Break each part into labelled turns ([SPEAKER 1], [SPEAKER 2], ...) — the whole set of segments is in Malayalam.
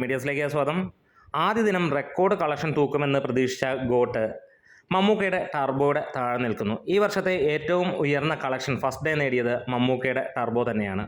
[SPEAKER 1] മീഡിയസിലേക്ക് സ്വാഗതം. ആദ്യ ദിനം റെക്കോർഡ് കളക്ഷൻ തൂക്കുമെന്ന് പ്രതീക്ഷിച്ച ഗോട്ട് മമ്മൂക്കയുടെ ടർബോയുടെ താഴെ നിൽക്കുന്നു. ഈ വർഷത്തെ ഏറ്റവും ഉയർന്ന കളക്ഷൻ ഫസ്റ്റ് ഡേ നേടിയത് മമ്മൂക്കയുടെ ടർബോ തന്നെയാണ്.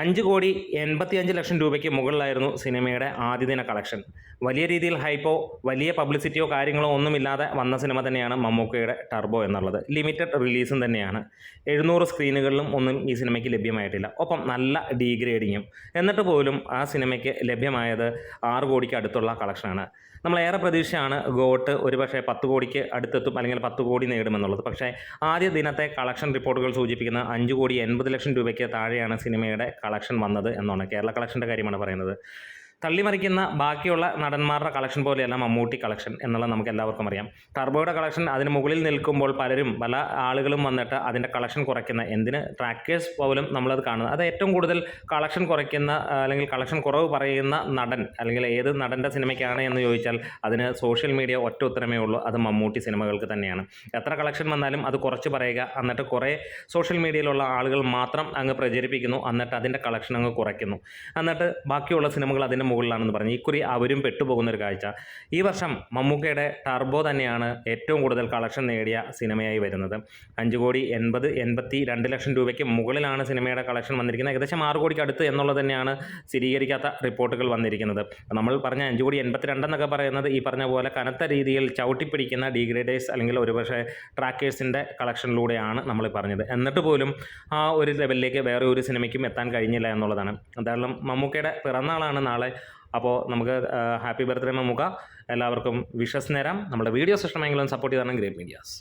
[SPEAKER 1] അഞ്ച് കോടി എൺപത്തിയഞ്ച് ലക്ഷം രൂപയ്ക്ക് മുകളിലായിരുന്നു സിനിമയുടെ ആദ്യ ദിന കളക്ഷൻ. വലിയ രീതിയിൽ ഹൈപ്പോ വലിയ പബ്ലിസിറ്റിയോ കാര്യങ്ങളോ ഒന്നുമില്ലാതെ വന്ന സിനിമ തന്നെയാണ് മമ്മൂക്കയുടെ ടർബോ എന്നുള്ളത്. ലിമിറ്റഡ് റിലീസും തന്നെയാണ്. എഴുന്നൂറ് സ്ക്രീനുകളിലും ഒന്നും ഈ സിനിമയ്ക്ക് ലഭ്യമായിട്ടില്ല. ഒപ്പം നല്ല ഡീഗ്രേഡിങ്ങും എന്നിട്ട് പോലും ആ സിനിമയ്ക്ക് ലഭ്യമായത് ആറ് കോടിക്ക് അടുത്തുള്ള കളക്ഷനാണ് നമ്മളേറെ പ്രതീക്ഷയാണ് ഗോട്ട് ഒരുപക്ഷെ പത്ത് കോടിക്ക് അടുത്തെത്തും അല്ലെങ്കിൽ പത്ത് കോടി നേടുമെന്നുള്ളത്. പക്ഷേ ആദ്യ ദിനത്തെ കളക്ഷൻ റിപ്പോർട്ടുകൾ സൂചിപ്പിക്കുന്ന അഞ്ച് കോടി എൺപത് ലക്ഷം രൂപയ്ക്ക് താഴെയാണ് സിനിമയുടെ കളക്ഷൻ വന്നത് എന്നാണ് കേരള കളക്ഷന്റെ കാര്യമാണ് പറയുന്നത്. തള്ളിമറിക്കുന്ന ബാക്കിയുള്ള നടന്മാരുടെ കളക്ഷൻ പോലെയല്ല മമ്മൂട്ടി കളക്ഷൻ എന്നുള്ളത് നമുക്ക് എല്ലാവർക്കും അറിയാം. ടർബോയുടെ കളക്ഷൻ അതിന് മുകളിൽ നിൽക്കുമ്പോൾ പലരും പല ആളുകളും വന്നിട്ട് അതിന്റെ കളക്ഷൻ കുറയ്ക്കുന്ന എന്തിന്? ട്രാക്കേഴ്സ് പോലും നമ്മളത് കാണുന്നത്. അത് ഏറ്റവും കൂടുതൽ കളക്ഷൻ കുറയ്ക്കുന്ന അല്ലെങ്കിൽ കളക്ഷൻ കുറവ് പറയുന്ന നടൻ അല്ലെങ്കിൽ ഏത് നടന്റെ സിനിമയ്ക്കാണ് എന്ന് ചോദിച്ചാൽ അതിന് സോഷ്യൽ മീഡിയ ഒറ്റ ഉത്തരമേ ഉള്ളൂ. അത് മമ്മൂട്ടി സിനിമകൾക്ക് തന്നെയാണ്. എത്ര കളക്ഷൻ വന്നാലും അത് കുറച്ച് പറയുക. എന്നിട്ട് കുറേ സോഷ്യൽ മീഡിയയിലുള്ള ആളുകൾ മാത്രം അങ്ങ് പ്രചരിപ്പിക്കുന്നു. എന്നിട്ട് അതിന്റെ കളക്ഷൻ അങ്ങ് കുറയ്ക്കുന്നു. എന്നിട്ട് ബാക്കിയുള്ള സിനിമകൾ അതിന്റെ മുകളിലാണെന്ന് പറഞ്ഞു. ഇക്കുറി അവരും പെട്ടുപോകുന്ന ഒരു കാഴ്ച. ഈ വർഷം മമ്മൂക്കയുടെ ടർബോ തന്നെയാണ് ഏറ്റവും കൂടുതൽ കളക്ഷൻ നേടിയ സിനിമയായി വരുന്നത്. അഞ്ച് കോടി എൺപത് എൺപത്തി രണ്ട് ലക്ഷം രൂപയ്ക്ക് മുകളിലാണ് സിനിമയുടെ കളക്ഷൻ വന്നിരിക്കുന്നത്. ഏകദേശം ആറ് കോടിക്ക് അടുത്ത് എന്നുള്ളത് തന്നെയാണ് സ്ഥിരീകരിക്കാത്ത റിപ്പോർട്ടുകൾ വന്നിരിക്കുന്നത്. നമ്മൾ പറഞ്ഞ അഞ്ച് കോടി എൺപത്തിരണ്ടെന്നൊക്കെ പറയുന്നത് ഈ പറഞ്ഞ പോലെ കനത്ത രീതിയിൽ ചവിട്ടിപ്പിടിക്കുന്ന ഡീഗ്രേഡേഴ്സ് അല്ലെങ്കിൽ ഒരുപക്ഷെ ട്രാക്കേഴ്സിന്റെ കളക്ഷനിലൂടെയാണ് നമ്മൾ പറഞ്ഞത്. എന്നിട്ട് പോലും ആ ഒരു ലെവലിലേക്ക് വേറെ ഒരു സിനിമയ്ക്കും എത്താൻ കഴിഞ്ഞില്ല എന്നുള്ളതാണ്. എന്തായാലും മമ്മൂക്കയുടെ പിറന്നാളാണ് നാളെ അപ്പോൾ നമുക്ക് ഹാപ്പി ബർത്ത്ഡേ മമ്മൂക്ക എല്ലാവർക്കും വിഷസ് നേരാം നമ്മുടെ വീഡിയോസ് ഇഷ്ടമെങ്കിലും സപ്പോർട്ട് ചെയ്താണ് ഗ്രേറ്റ് മീഡിയാസ്.